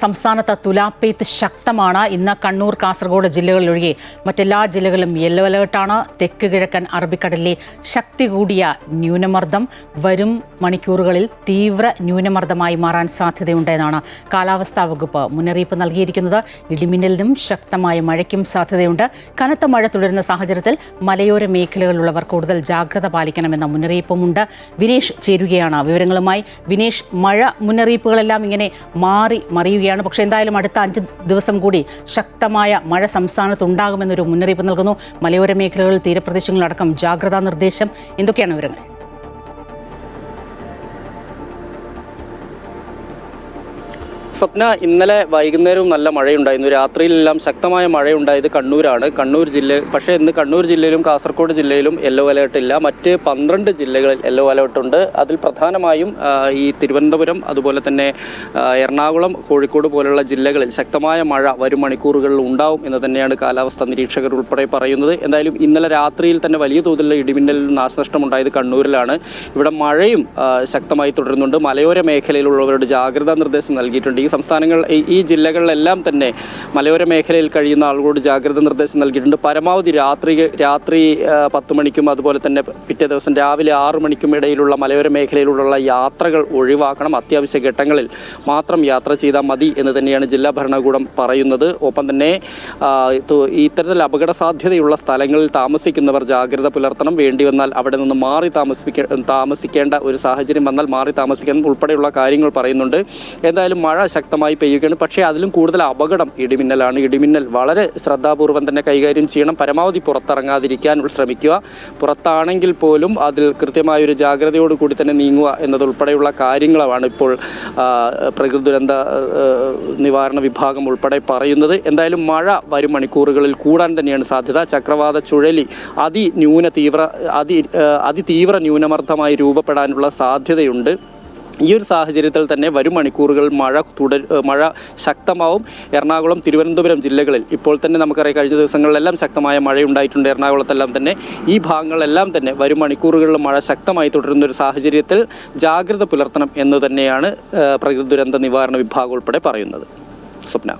സംസ്ഥാനത്ത് തുലാപ്പെയ്ത്ത് ശക്തമാണ്. ഇന്ന് കണ്ണൂർ കാസർഗോഡ് ജില്ലകളിലൊഴികെ മറ്റെല്ലാ ജില്ലകളും യെല്ലോ അലേർട്ടാണ്. തെക്ക് കിഴക്കൻ അറബിക്കടലിലെ ശക്തി കൂടിയ ന്യൂനമർദ്ദം വരും മണിക്കൂറുകളിൽ തീവ്ര ന്യൂനമർദ്ദമായി മാറാൻ സാധ്യതയുണ്ടെന്നാണ് കാലാവസ്ഥാ വകുപ്പ് മുന്നറിയിപ്പ് നൽകിയിരിക്കുന്നത്. ഇടിമിന്നലിനും ശക്തമായ മഴയ്ക്കും സാധ്യതയുണ്ട്. കനത്ത മഴ തുടരുന്ന സാഹചര്യത്തിൽ മലയോര മേഖലകളിലുള്ളവർ കൂടുതൽ ജാഗ്രത പാലിക്കണമെന്ന മുന്നറിയിപ്പുമുണ്ട്. വിനേഷ് ചേരുകയാണ് വിവരങ്ങളുമായി. വിനേഷ് മഴ മുന്നറിയിപ്പുകളെല്ലാം ഇങ്ങനെ മാറി മറിയുകയാണ് പക്ഷേ എന്തായാലും അടുത്ത അഞ്ച് ദിവസം കൂടി ശക്തമായ മഴ സംസ്ഥാനത്ത് ഉണ്ടാകുമെന്നൊരു മുന്നറിയിപ്പ് നൽകുന്നു. മലയോര മേഖലകളിൽ തീരപ്രദേശങ്ങളിലടക്കം ജാഗ്രതാ നിർദ്ദേശം. എന്തൊക്കെയാണ് വിവരങ്ങൾ? സ്വപ്ന ഇന്നലെ വൈകുന്നേരവും നല്ല മഴയുണ്ടായിരുന്നു. രാത്രിയിലെല്ലാം ശക്തമായ മഴയുണ്ടായത് കണ്ണൂരാണ്. കണ്ണൂർ ജില്ല പക്ഷേ ഇന്ന് കണ്ണൂർ ജില്ലയിലും കാസർഗോഡ് ജില്ലയിലും യെല്ലോ അലേർട്ട് ഇല്ല. മറ്റ് പന്ത്രണ്ട് ജില്ലകളിൽ യെല്ലോ അലേർട്ട് ഉണ്ട്. അതിൽ പ്രധാനമായും ഈ തിരുവനന്തപുരം അതുപോലെ തന്നെ എറണാകുളം കോഴിക്കോട് പോലുള്ള ജില്ലകളിൽ ശക്തമായ മഴ വരും മണിക്കൂറുകളിൽ ഉണ്ടാവും എന്ന് തന്നെയാണ് കാലാവസ്ഥാ നിരീക്ഷകർ ഉൾപ്പെടെ പറയുന്നത്. എന്തായാലും ഇന്നലെ രാത്രിയിൽ തന്നെ വലിയ തോതിലുള്ള ഇടിമിന്നൽ നാശനഷ്ടമുണ്ടായത് കണ്ണൂരിലാണ്. ഇവിടെ മഴയും ശക്തമായി തുടരുന്നുണ്ട്. മലയോര മേഖലയിലുള്ളവരുടെ ജാഗ്രതാ നിർദ്ദേശം നൽകിയിട്ടുണ്ട്. ഈ സംസ്ഥാനങ്ങൾ ഈ- ജില്ലകളിലെല്ലാം തന്നെ മലയോര മേഖലയിൽ കഴിയുന്ന ആളുകളോട് ജാഗ്രത നിർദ്ദേശം നൽകിയിട്ടുണ്ട്. പരമാവധി രാത്രി രാത്രി പത്ത് മണിക്കും അതുപോലെ തന്നെ പിറ്റേ ദിവസം രാവിലെ ആറു മണിക്കും ഇടയിലുള്ള മലയോര മേഖലയിലുള്ള യാത്രകൾ ഒഴിവാക്കണം. അത്യാവശ്യ ഘട്ടങ്ങളിൽ മാത്രം യാത്ര ചെയ്താൽ മതി എന്ന് തന്നെയാണ് ജില്ലാ ഭരണകൂടം പറയുന്നത്. ഒപ്പം തന്നെ ഇത്തരത്തിൽ അപകട സാധ്യതയുള്ള സ്ഥലങ്ങളിൽ താമസിക്കുന്നവർ ജാഗ്രത പുലർത്തണം. വേണ്ടി വന്നാൽ അവിടെ നിന്ന് മാറി താമസിപ്പിക്ക താമസിക്കേണ്ട ഒരു സാഹചര്യം വന്നാൽ മാറി താമസിക്കുന്ന ഉൾപ്പെടെയുള്ള കാര്യങ്ങൾ പറയുന്നുണ്ട്. എന്തായാലും മഴ ശക്തമായി പെയ്യുകയാണ്. പക്ഷേ അതിലും കൂടുതൽ അപകടം ഇടിമിന്നലാണ്. ഇടിമിന്നൽ വളരെ ശ്രദ്ധാപൂർവം തന്നെ കൈകാര്യം ചെയ്യണം. പരമാവധി പുറത്തിറങ്ങാതിരിക്കാൻ ശ്രമിക്കുക. പുറത്താണെങ്കിൽ പോലും അതിൽ കൃത്യമായൊരു ജാഗ്രതയോടുകൂടി ജാഗ്രതയോട് കൂടി തന്നെ നീങ്ങുക എന്നതുൾപ്പെടെയുള്ള കാര്യങ്ങളാണ് ഇപ്പോൾ പ്രകൃതി ദുരന്ത നിവാരണ വിഭാഗം ഉൾപ്പെടെ പറയുന്നത്. എന്തായാലും മഴ വരും മണിക്കൂറുകളിൽ കൂടാൻ തന്നെയാണ് സാധ്യത. ചക്രവാത ചുഴലി അതിന്യൂന തീവ്ര അതി അതിതീവ്ര ന്യൂനമർദ്ദമായി രൂപപ്പെടാനുള്ള സാധ്യതയുണ്ട്. ഈ ഒരു സാഹചര്യത്തിൽ തന്നെ വരും മണിക്കൂറുകൾ മഴ തുടർ മഴ ശക്തമാവും. എറണാകുളം തിരുവനന്തപുരം ജില്ലകളിൽ ഇപ്പോൾ തന്നെ നമുക്കറിയാം കഴിഞ്ഞ ദിവസങ്ങളിലെല്ലാം ശക്തമായ മഴയുണ്ടായിട്ടുണ്ട്. എറണാകുളത്തെല്ലാം തന്നെ ഈ ഭാഗങ്ങളെല്ലാം തന്നെ വരും മണിക്കൂറുകളിൽ മഴ ശക്തമായി തുടരുന്ന ഒരു സാഹചര്യത്തിൽ ജാഗ്രത പുലർത്തണം എന്ന് തന്നെയാണ് പ്രകൃതി ദുരന്ത നിവാരണ വിഭാഗം ഉൾപ്പെടെ പറയുന്നത്. സ്വപ്ന.